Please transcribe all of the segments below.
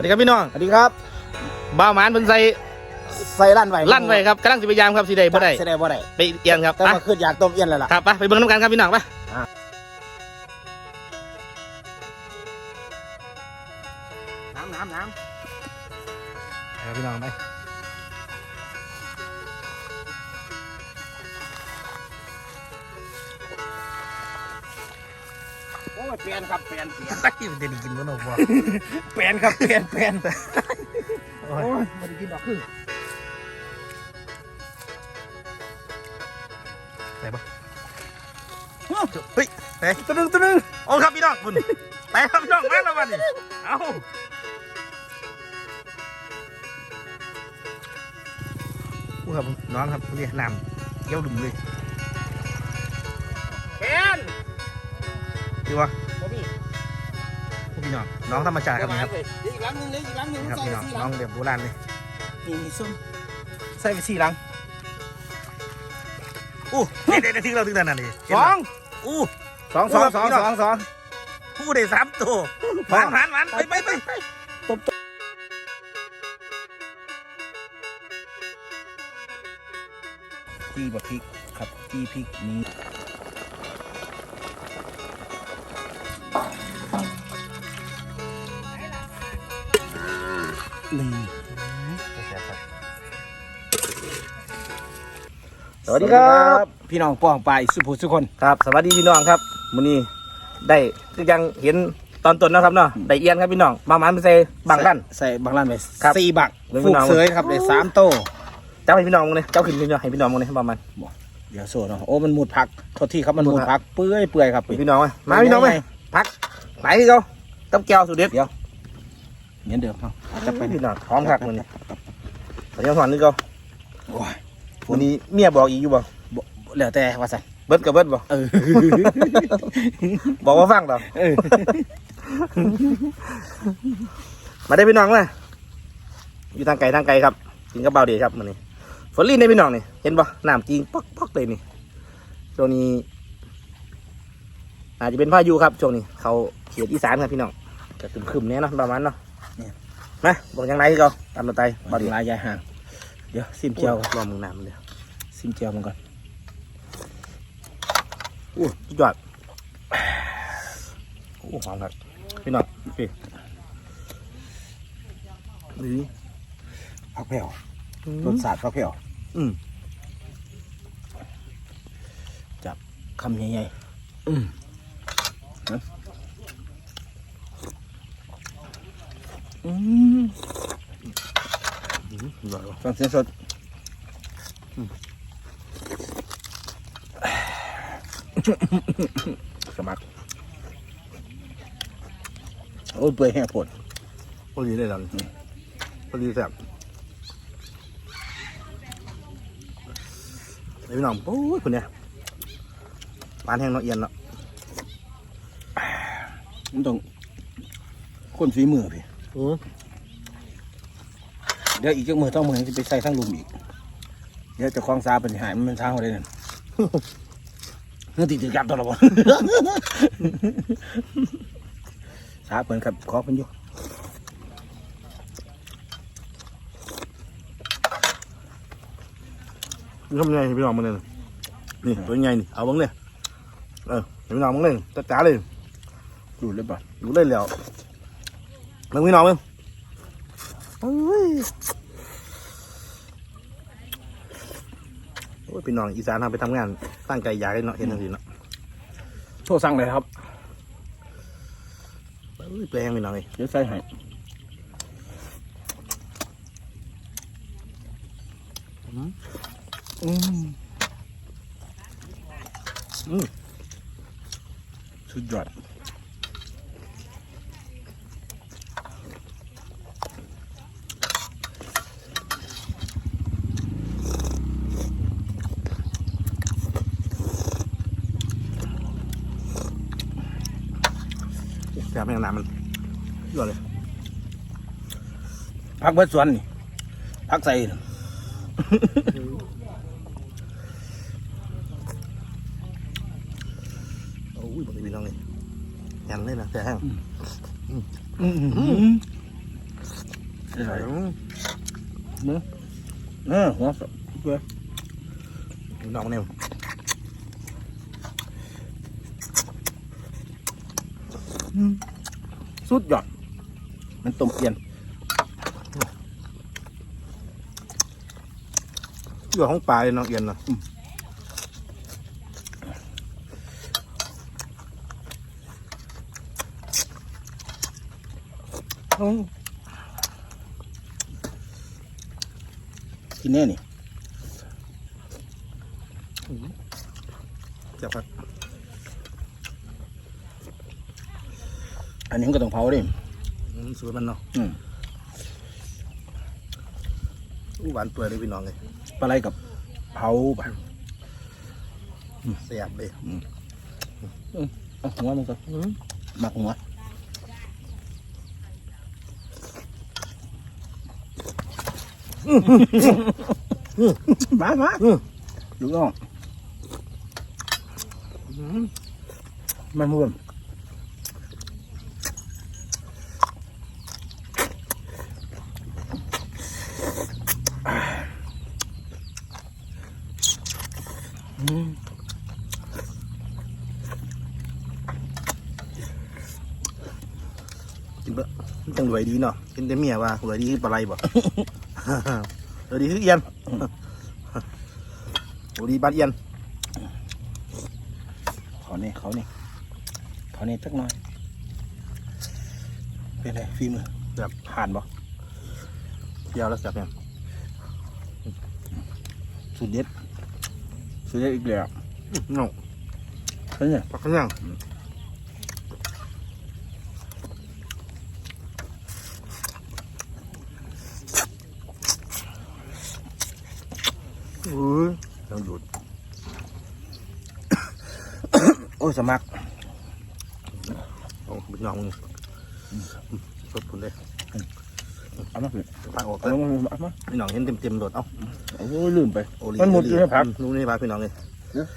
วัสดีครับพี่น้องสวัสดีครับบ่าวหมานเพิ่นใส่ใส่ลั่นไว้ลั่นไว้ครับกำลังสิพยายามครับสิได้บ่ได้ใส่ได้บ่ได้ไปเอียนครับแต่ไปมาขึ้นอยากต้มเอี้ยนแล้วล่ะครับไปไปเบิ่งน้ำกันครับพี่น้องไปน้ำน้ำน้ครับพี่น้องไป นครับเปลี่ยนเปลี่ยนไอ้มันจะได้กินบ่เนาะบ่เปลี่ยนครับเปลี่ยนเปลี่ยนโอ้โอ้ยยไม่ได้กินดอกคือได้บ่เฮ้ยไปตัวหนึงตัวหนึงโอ้ครับพี่น้องคุณไปครับพี่น้องมาแล้ววันนี้เอ้าอู้ครับน้องครับนี่น้ำเยี่ยวดุมเลยเปลี่ยนดีวะบ่มี พี่น้องน้องธรรมชาติครับนี่ครับอีกหลังหนึงเลยอีกหลังหนึงนี่ครับใส่พี่น้องสี่หน้ลัองงแบบโบราณเลยนี่นี่ส้มใส่ไปสี่หลังอู้เด็ดเด็ดทิ้งเราทิ้งแต่นั่นนี่สองอู้สองสองสองสองสองผู้ได้สามตัวหวานหวานหวานไปไปไปไปจี้บะพริกครับจี้พริกนี้ นี่สวัสดีครับพี่น้องป้องไปสุภูสุคนครับ สวัสดีพี่น้องครับมื้อนี้ได้คือยังเห็นตอนต้นนะครับเนาะได้เอียนครับพี่น้องมาหมันไปใส่บางด้านใส่บางร้านไปครับสี่บักเดี๋ยวฟูพี่กน้องเสยครับได้สามโตเจ้าให้พี่น้องมึงเลยเจ้าขึ้นพี่น้องให้พี่น้องมึงเลยประมาณเดี๋ยวโซ่เนาะโอ้มันหมุดผักโทษที่ครับมันหหมุมุดดผัผักกเปื่อยเปื่อยครับพี่น้องมามาพี่น้องมาพักไหนที่เขากับแก้วสุดเด็ดเดี๋ยวเหมือนเดิมครับ จะไปพี่น้องพร้อมครับมื้อนี้ขอยังสอนนึกเขาโอ้ยวันนี้เมียบอกอีกอยู่บ่บ่เหลือแต่ว่าสันเบิดกับเบิดบ่บอกว่าฟังต่อมาได้พี่น้องมาอยู่ทางไกลทางไกลครับกินกระเบาเดีครับมื้อนี้ฝนลินได้พี่น้องนี่เห็นบ่น้ำจริงปอกปอกเลยนี่ช่วงนี้ อาจจะเป็นพายุครับช่วงนี้ เขาเขียดอีสานครับพี่น้องจะตึมครึมๆเนี้ยเนาะประมาณเนาะ มาบอกยังไงก็ตามเราไตบาบาดดีลายยายห่างเดี๋ยวซิมเจีเจีย ยว ว ร อืมอร่อยว่ะฟังเสียงสดสมัครโอ้ยเปื่อยแห้งผดพอดีเลยเราพอดีแซ่บเดี๋ยวพี่น้องโอ้ยคนเนี้ยปานแห้งเนาะเอียนเนาะมันต้องคนฝีมือพี่ เดี๋ยวอีกจักมือต้องมือจะไปใส่ทั้งลุมอีก เดี๋ยวจะคล้องซาเป็นหายมันเช้าเลยนั่นเงื่อนติดถือกับตัวละบ่ซาเปินครับขอเพิ่นยู่นี่ทำยังไงพี่น้องมึงเลยนี่ตัวใหญ่นี่เอาบังเลยเออให้พี่น้องมึงเลยจัดจ้าเลยดูเลยป่ะดูเลยแล้ว มึงพี่น้องมึงเอ้ยโอ้ยพี่น้องอีสานทำไปทำงานตั้งใจอยากให้เนาะเห็นจังซี่เนาะโทษสั่งเลยครับเอ้ยเปลงพี่น้องเลยเดี๋ยวใส่ให้อืมอืมสุดยอด แซ่บแม่งน้ำมันยอดเลยพักเบิดสวนนี่พักใส่น่ะโอ้ยบอกเลยพี่น้องเลยยันเลยนะแต่แห้งอืมใส่อืมเออหัวสดเพื่อน้องเนี่ยอืม สุดยอด มันต้มเอียนเรื่องของปลาเลยน้องเอียนเนาะกินแน่นี่ จับครับ อันนี้มันก็ต้องเผาดิอืมสูตรมันเนาะอืมอู้หวานตัวเลยพี่น้องเลยปลาไหลกับเผาไปเสียบเลยเอาหัวมันก็อืมหมักหัวมามาลูกน้องอืมมันม่วน กินเบอะมันจัง รวยดีเนาะกินแต่เมียว่ารวยดีคือปลาไหลบ่ รวยดีคือเอียนรวยดีบ้านเอียนเขานี่เขานี่เขานี่สักหน่อย เป็นไงฝีมือแบบผ่านบ่เดียวแล้วเสียบเนี่ยสุดเด็ดสุดเด็ดอีกแล้วเนาะเป็นไงปลาขยัง อุ้ยต้องหยุดโอ้ยสมัครโอ้พี่น้องมึงสดผุนเลยเอามาสิพักออกเอาแล้วมาเอามาพี่น้องเห็นเต็มเต็มๆโดดเอ้าโอ้ยลืมไปโอลีมันหมดอยู่ในผักรู้นี่พักพี่น้องเลย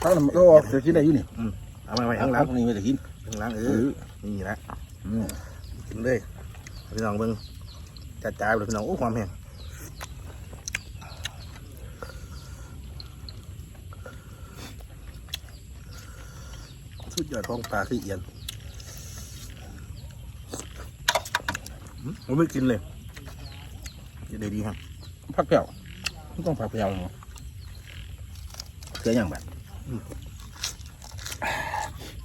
ถ้าเราเราออกเดี๋ยวกินได้อยู่นี่เอามาไว้เอาข้างหหลัลังงนี่ไม่ได้กินข้างหลังเอเอออนี่แหละอืมกินเลยพี่น้องเบิ่งจัดจ้าเลยพี่น้องโอ้ความแห้ง สุดยอดของปลาคือเอียนผมไม่กินเลยจะได้ดีครับผักเปรี้ยวไม่ต้องผักเปรี้ยวหรอกเกลืออย่างแบบ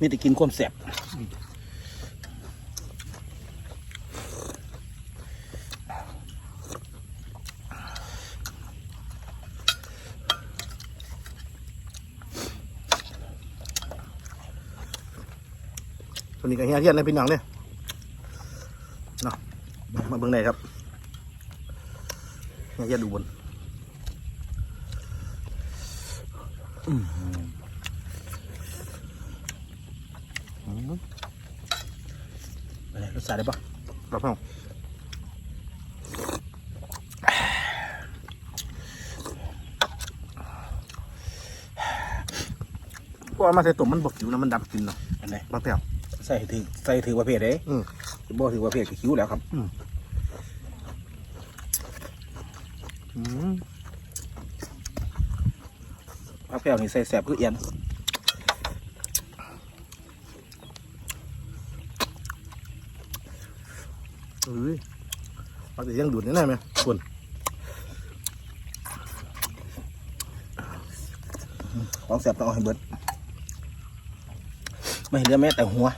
มีแต่กินความแสบ ตัวนี้ก็เฮียเทียนเลยพี่น้องเนี่ยเนาะมาเบิ่งได้ครับเฮียเทียนดูบนอะไรรสชาติได้ปะรับเอาเพราะว่ามาใส่ตุ่มมันบกอยู่นะมันดำกินเนาะอันไหนบางแถว ใส่ถือใส่ถือประเภทเด้อืม บ่ถือประเภทก็คิ้วแล้วครับอืมผักเปรี้ยวนี่ใส่แสบคือเอียนเอ้ยเอาแต่ยังดูดนี่ได้ไหมคนของแสบต้องเอาให้เบิดไม่เห็นเหลือแม้แต่หัว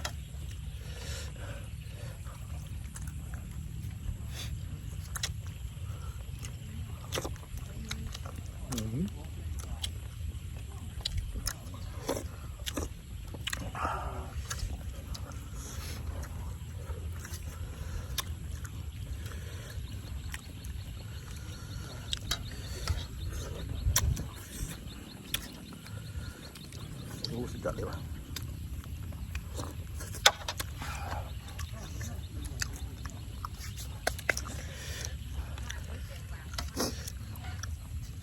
โอ้สุดยอดเลยว่ะ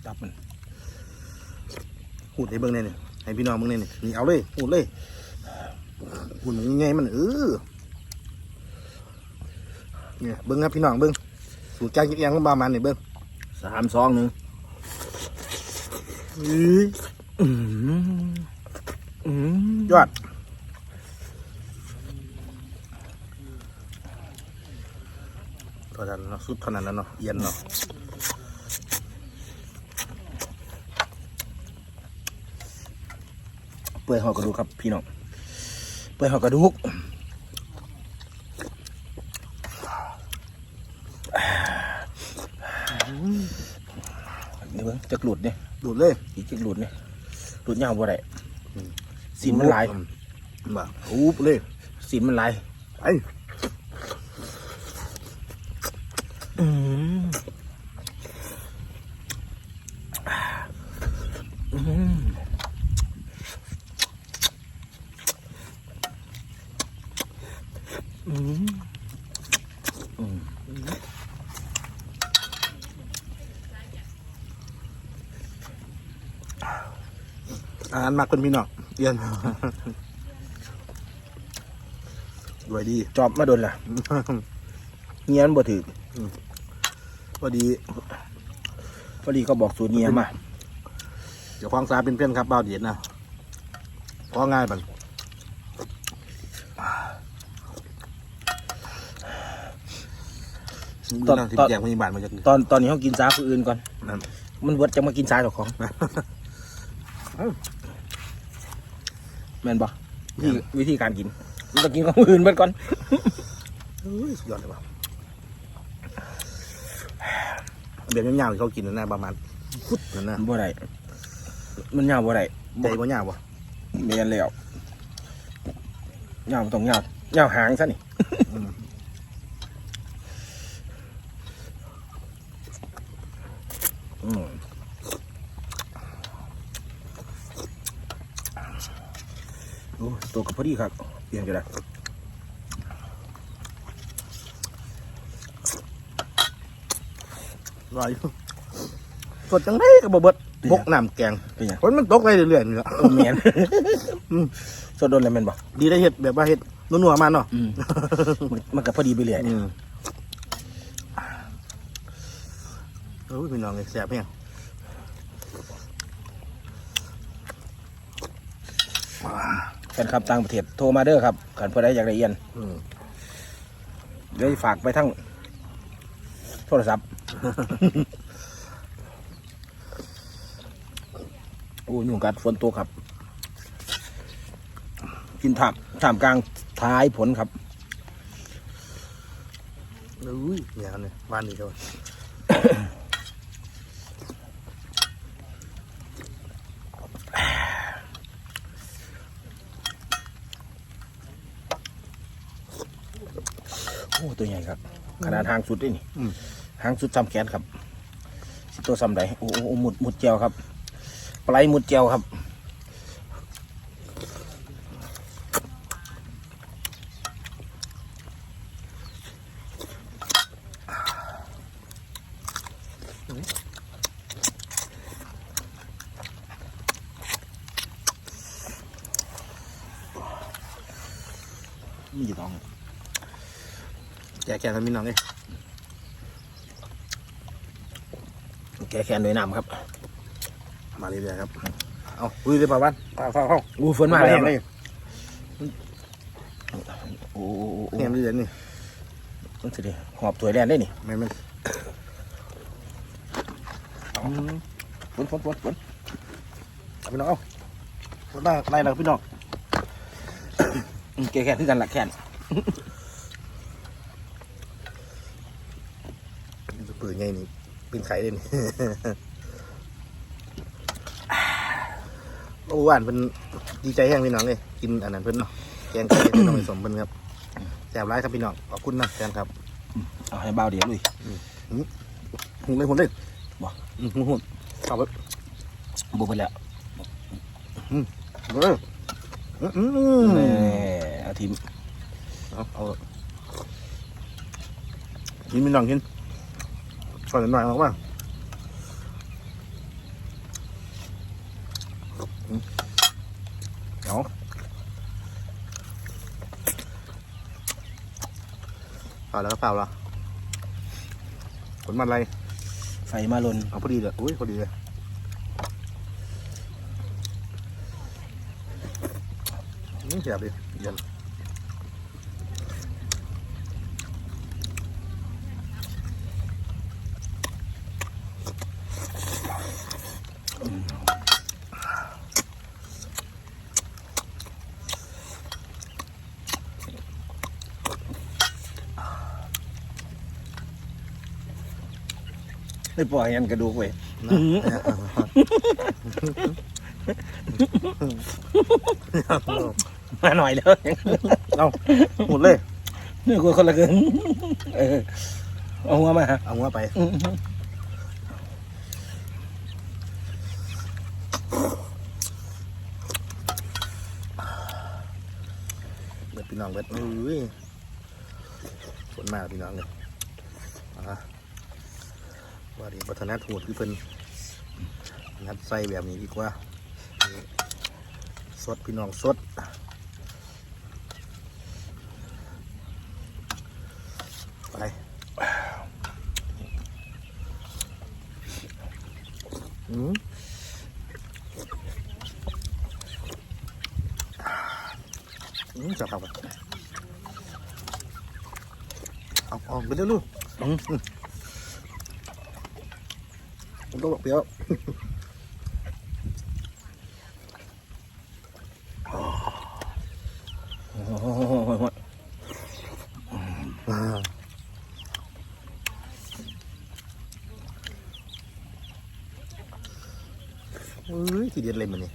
ตับมัน หูดให้เบิ่งเนี่ยนี่ให้พี่น้องเบิ่งเนี่ยนี่นี่เอาเลยหูดเลยหูดมันยังไงมันเออเนี่ยเบิ่งครับพี่น้องเบิ่งสูตรแกงเอียงประมาณนี่เบิ้งสามสองหนึ่งอื้ออืมอืมยอดเท่านั้นเนาะสุดเท่านั้นแล้วเนาะเอียนเนาะ ปื่อยหอกระดูกครับพี่น้องเปื่อยหอกระดูกนี่เบิ่งจะหลุดเนี่ยดูดเลยอีกจะหลุดเนี่ยหลุดยาวบ่ได้สีมันหลายมาอูบเลยสีมันหลายไปอืมอืาหารมากเป็นพี่น้องเอียนด้วยดี จอบมาโดนล่ะเงี้ยมันบ่ถือพอดี พอดีก็บอกสูตรเงี้ยมา เดี๋ยวควางซาเป็นเพื่อนครับเบาเดียดนะพอง่ายบันตอนที่แยกพยาบาลมาจากตอนตอนนี้เขากินซาผู้อื่นก่อน มันเวิร์ดจะมากินซาเจ้าของ ม่นบ่วิธีวิธีการกินมันต้องกินของผู้อื่นเบิดก่อนเฮ้ยสุดยอดเลยว่ะเบียร์ยาวๆที่เขากินนั่นนะประมาณฟุตนั่นนะบ่ได้มันยาวบ่ได้ใจบ่ยาวบ่เมียนแล้วยาวบ่ต้องยาวยาวหางซะนี่อืม อืมโอ้ ตัวกับพอดีครับเปลี่ยนกันได้รอยอยู่สดจังไดก็บ่เบิดบกน้ำแกงเป็นหยังฝนมันตกไปเรื่อยๆนี่แหละเออเมียนอืมสดโดนอะไรแม่นบ่ดีได้เฮ็ดแบบว่าเฮ็ดนัวๆมาเนาะอืมมันมันก็พอดีไปเลยอืมโอ้ยพี่น้องเลยแซ่บเพียง แฟนคลับต่างประเทศโทรมาเด้อครับขันเพื่อได้อยากละเอียดอืมเดี๋ยวฝากไปทั้งโทรศัพท์ โอ้ยุงกัดฝนตกครับ กินถามถามกลางท้ายผลครับอุ้ยเนี่ยครับเนี่ยบ้านนี้เขา โอ้ตัวใหญ่ครับ ขนาดหางสุดด้วยนี่หางสุดซ้ำแขนครับสิตัวซ้ำใดโอ้โอ้โอ้หมุดหมุดเจียวครับ ปลายหมุดเจียวครับมันอยู่ตรง แกะแกะกันพี่น้องเลยแกแขนด้วยน้ำครับ มาเรื่อยๆครับ เอาอุ้ยเลยป่าวบ้านเฝ้าเฝ้าเฝ้าอู้ฝนมาแล้วเลยโอ้โอ้โอ้โอ้เนี่ยมันเรื่อยๆนี่มันสิดิหอบถวยแลนได้นี่ไม่ไม่ฝนฝนฝนฝนเอาพี่น้องเอาเอาได้ได้แล้วพี่น้องอืมแกแขนคือกันหลักแขน ปืนไงนี่เป็นไข่เลยนี่โอ้หวานเป็นดีใจแห้งพี่น้องเลยกินอันนั้นเพิ่นเนาะแกงไก่พี่น้องไปสมเพิ่นครับแซ่บร้ายครับพี่น้องขอบคุณนะแฟนครับเอาให้เบาเดี๋ยวลุยหุ่นเลยหุ่นเลยบ่อืมหุ่นหุ่นเอาไปบุกไปแล้วเอาเลยอืมอืมแน่เอาทีมเอาเอากินพี่น้องกิน ก่อนหน่อยมากว่าอืมเอาเปล่าแล้วก็เปล่าแล้วผลมันอะไรไฟมาลนเอาพอดีเลยอุ้ยพอดีเลยนี่เสียบดิเย็น ไม่ปล่อยยันกระดูกเว้ยนะมาหน่อยแล้วเอาหมดเลยนี่กูคนละครึ่งเออเอาหัวมาฮะเอาหัวไปอืมเบิดพี่น้องเบิดอุ้ยฝนมากพี่น้องเลยอะ ว่าดีพัฒนาถูดพี่เพิ่นนัดใส่แบบนี้ดีกว่าสดพี่น้องสดไปอืมอืมจับเอาไปเอาเอาไปเร็วลูกอืมอืม ผมต้องบอกเปรี้ยวโอ้โหอ่าเอ้ยทีเด็ดเลยมันนี่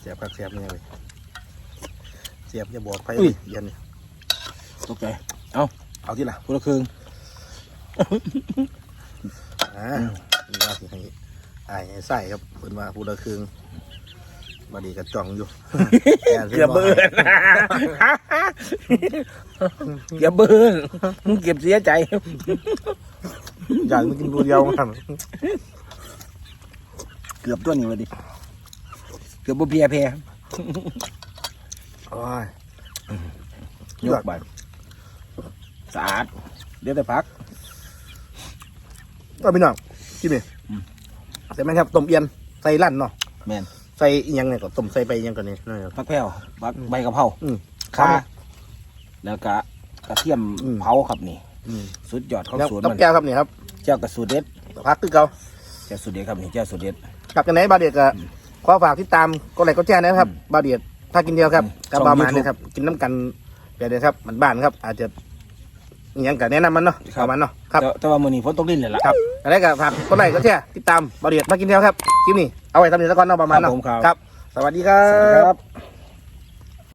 เสียบคักเสียบเนี่ยเลยเสียบจะบอกไปเลยเยันนี่ตกใจเอาที่ละคนละครึ่ง อ่านี่ว่าสิให้อายให้ใส่ครับเพิ่นว่าผู้ละครึ่งบาดีกระจ่องอยู่ เกือบเบิร์นเกือบเบิร์นมึงเก็บเสียใจ อยากมากินผู้เดียวครับเกือบตัวนี้วะดิ เกือบบ่เพียเพยโอ้ยยกไปสะอาดเดี๋ยวแต่พัก ก็พี่น้องกินดิอืมใส่ไหมครับต้มเอียนใส่ลั่นเนาะแม่นใส่อีหยังเนี่ยก็ต้มใส่ไปอีหยังก่อนนี่นั่นครับพักแพ้วพักใบกะเพราอืมข่าแล้วก็กระเทียมอืม เผาครับนี่ อืมสุดยอดของแล้วสวนกับมันแก้วครับนี่ครับเจ้ากระสูตรเด็ดพักคือเก่าเจ้าสูตรเด็ดครับนี่เจ้าสูตรเด็ด กับกันไหนบาเดียดก็ขอฝากที่ตามก็ไลค์ก็แจ้งนะครับอืมบาเดียดพากินเดียวครับอืมกับช่องบาหมาน YouTube นะครับ กินน้ำกันเดี๋ยวเดี๋ยวครับมันบ้านครับ อาจจะ อหยังกันแนะนำมันเนาะครับ ประมาณเนาะครับ แต่แต่ว่ามื้อนี้ฝนตกดินเลยล่ะ ครับอะไรก็ฝากก็ไลค์ก็แชร์ติดตามบาเดียดพากินเดียวครับ คลิปนี้ เอาไว้ทำนี้แล้วก่อนเนาะประมาณเนาะครับผมครับ ครับ สวัสดีครัสวัสดีบ ครับ